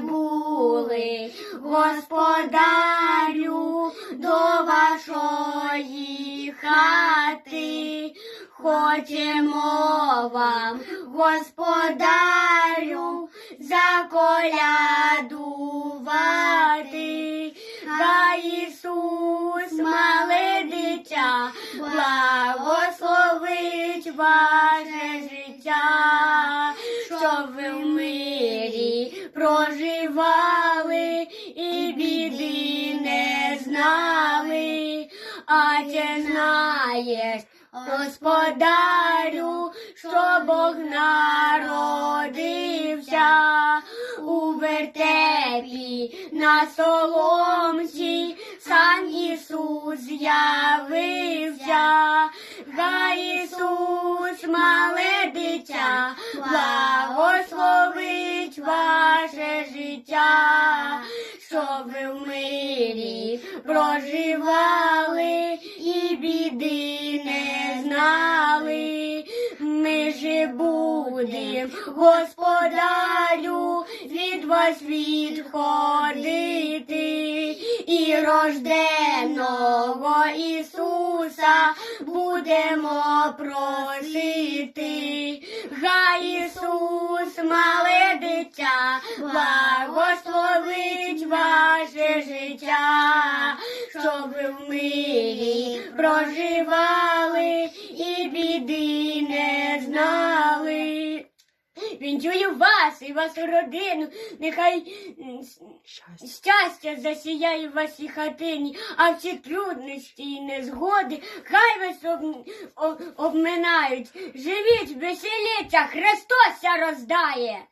прибули, господарю, до вашої хати. Хочемо вам, господарю, заколядувати. Хай Ісус, мале дитя, благословить ваше життя, щоб ви в мирі проживали знали, а ти знаєш, господарю, що Бог народився у вертепі на соломці, сам Ісус з'явився, хай Ісус, мале дитя, благословить ваше життя, щоб ви в мирі проживали і біди не знали. Ми же будем, господарю, від вас відходити і рожденого Ісуса будемо просити. Хай Ісус, мале дитя, в мирі проживали і біди не знали. Вінчую вас і вашу родину, нехай щастя засіяє в вашій хатині, а всі трудності і незгоди, хай вас об, об- обминають. Живіть, веселіться, Христос роздає.